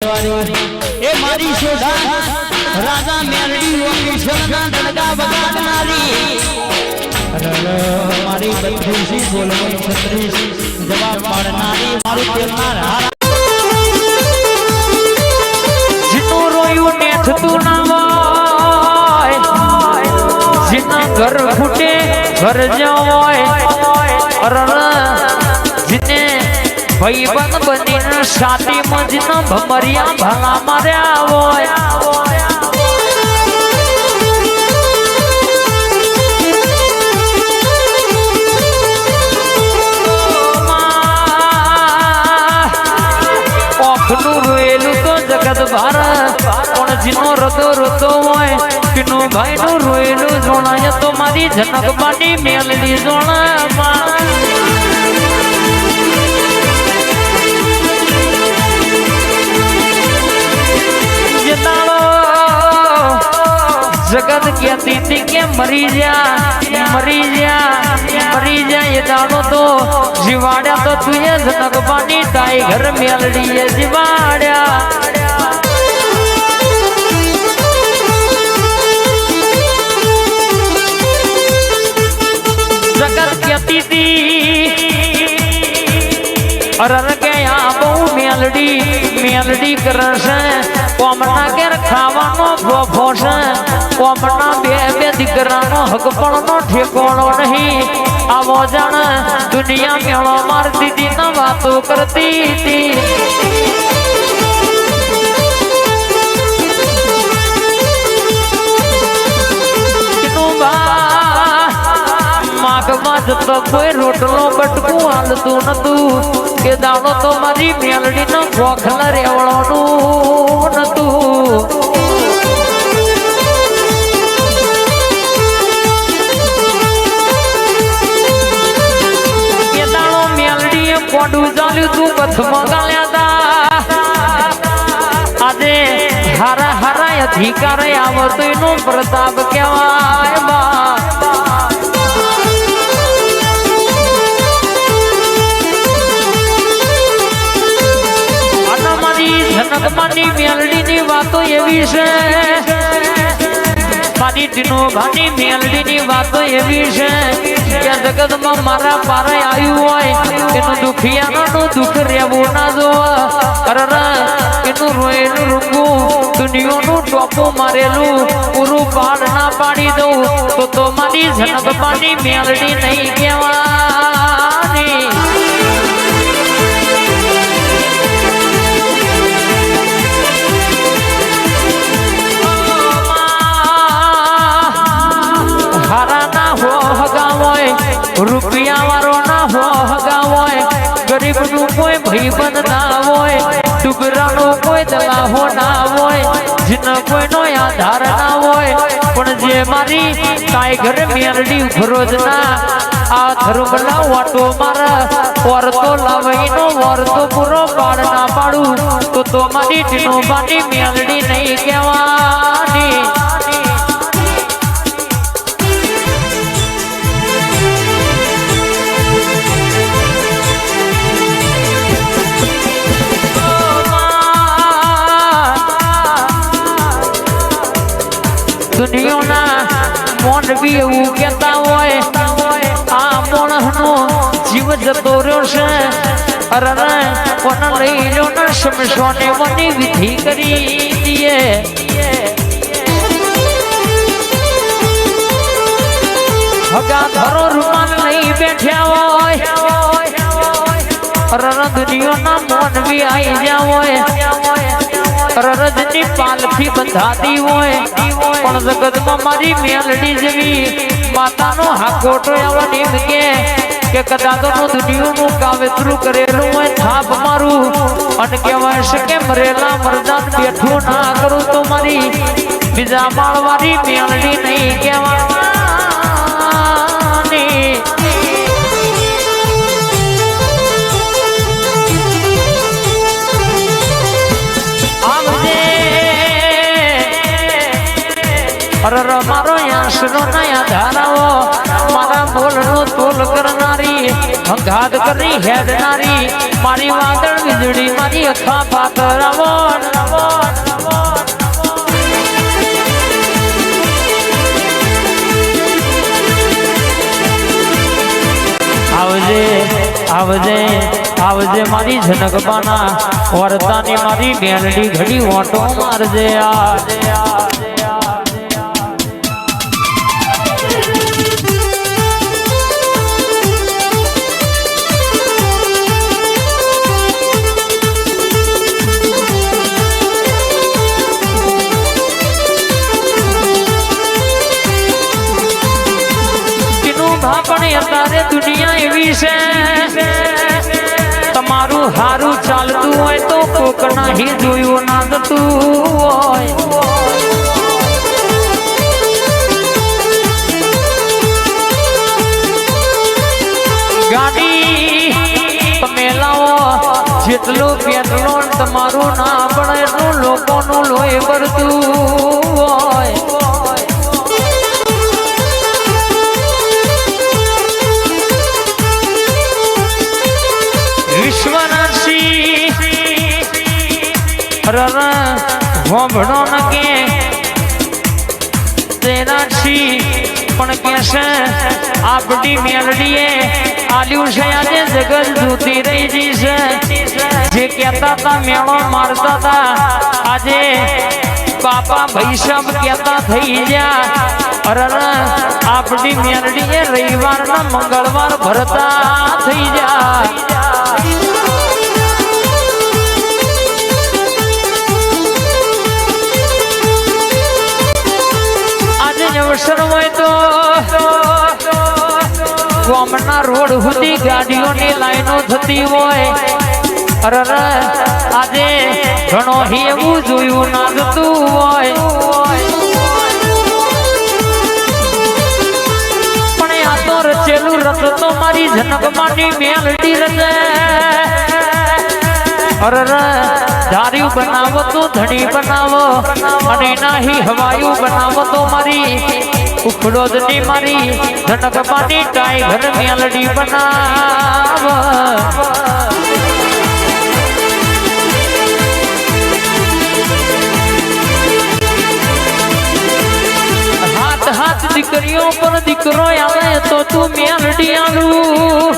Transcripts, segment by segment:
એ મારી શોધા રાજા મેરડી ઓકેશ્વરના દડગા બગાડનારી મારી બંધુસી બોલવાની છત્રીસ જવાબ પાડનારી, મારું તેલનાર હારા જીનું રોયું નેઠતું ના હોય, જીના ઘર ફૂટે ઘર જવાય અરર જીને ભાઈબંધ બનીને શાદીમાં જીના ભમરિયા ભલા માર્યા હોય. જીનો રતો રતો હોય. કિનો ભાઈ નું રોયેલું જોણાય તો મારી જનક પાટી મેલડી જોણા જગત કહેતી હતી કે મરી જા મરી જા મરી જા એ દાડો તો જીવાડ્યા તો તું એ નગવાની પાણી ઘર મેલડી એ જીવાડ્યા. જગત કહેતી હતી અરર કે આ બહુ મેલડી? મેલડી કરશે, કોમના કે ખાવાનો ગોફો છે કોમના બે બે દીકરાનો હક પણ નો ઠેકોણો નહીં. આવો જાણ, દુનિયા મેળો માર દીદી ના વાતો કરતી હતી. માગમાં જતો કોઈ રોટલો બટકું હાલતું નતું. કે દાડો તો મારી મેલડી નો ગોખલ રેવળોનું નતું. કોડું ચાલ્યું તું કથ મગાલ્યા આજે હારા હારા અધિકાર આવતો એનો પ્રતાપ કહેવાય બા. જનકમાની મેલડીની વાતો એવી છે મારી ઘણી મેલડીની વાતો એવી છે કે જગતમાં મારા પારે આવ્યું હોય, એનું દુખિયાનું દુઃખ રહેવું ના જોવા. એનું રોયેલું રૂંગું દુનિયાનું ટોપું મારેલું, પૂરું પાડ ના પાડી દઉં, તો તો મારી જનકમાની મેલડી નહીં કહેવાની. હો હગા હોય રૂપિયા વાળો ના હો હગા હોય ગરીબનું કોઈ ભાઈબંધ ના હોય, ડુગરાનો કોઈ દલાહો ના હોય, જેનો આધાર ના હોય. પણ જે મારી ટાઈગર મેરડી ફરોજ ના આ ધર્મના વાટો મારા ઓર તો લાવઈનો ઓર તો પૂરો પાડ ના પાડું, તો તો મારી ટીનો મેલડી નહીં કહેવાની. મોન એવું કહેતા હોય, આ માણસનો જીવ જતો રહ્યો છે. અરે કોને લઈ લો ને શમશોને મની વિધિ કરી દીએ. હગા ધરો રૂમાલ લઈ બેઠ્યા હોય. અરે દુનિયાના મોન બી આવી જાવ હોય. રરજની પાલથી બંધાતી હોય. પણ જગતમાં મારી મેલડી જેવી માતાનો હાકોટો એવો નીમ કે કે કદાચનું દુનિયાનું કાવેતરું કરેલું હોય થાપ મારું. અને કહેવાય છે કે મરેલા મરદાન બેઠું ના કરું તો મારી બીજા માળવારી મેલડી નહીં કહેવાની આશરો નયા ધારાઓ મારા બોલનો તોલ કરનારી અંગાદ કરી હેડનારી મારી વાદળ વીજળી, મારી અથા પાતરાવો આવજે આવજે આવજે મારી ઝનક જનકબાના વર્તાની મારી બેનડી ઘડી ઓટો મારજે આ. અત્યારે દુનિયા એવી છે તમારું હારું ચાલતું હોય તો કોક નહીં જોયું ના થતું હોય ગાડી તમે લાવો જેટલું પેટ્રોલ તમારું ના પડે એટલું લોકોનું લોહી ભરતું હોય હોંભળો ન કે તેનાશી પણ કે છે આપણી મેલડીએ આલ્યું છે આજે જગત જૂતી રહી જી છે. જે કહેતા હતા મેળો મારતા હતા, આજે બાપા ભૈષમ કહેતા થઈ ગયા. અરર આપણી મેલડીએ રવિવાર મંગળવાર ભરતા થઈ જાય ગામના રોડ સુધી ગાડીઓની લાઈનો થતી હોય. આજે ઘણો એવું જોયું ના હોય. પણ આ તો રચેલું રથ તો મારી જનકમાની મેલડી રચે. અરર ધાર્યું બનાવો તો ધણી બનાવો, અને નાહી હવાયું બનાવો તો મારી ઉખડો દની મારી ધનકમાની ટાઈગર મેલડી બનાવ હાથ હાથ દીકરીઓ પર દીકરો આવે તો તું મેલડી આલું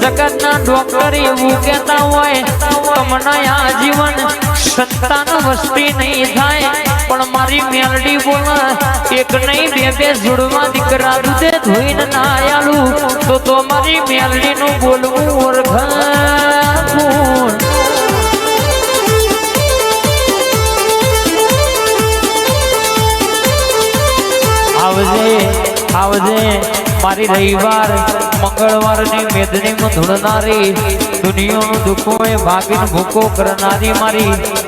જગતના ડોક્ટર એવું કહેતા હોય તમને આ જીવન સંતાન વસ્તી નહીં થાય પણ મારી મેલડી બોલ, એક નહીં બે બે જોડવા દીકરા દૂધે ધોઈને ના આયાલું તો તો મારી મેલડીનું બોલવું ઓળખાતું આવજે આવજે, મારી રવિવાર, મંગળવારની મેદની ધૂળનારી દુનિયાનું દુઃખો એ ભાગીને ભૂકો કરનારી મારી.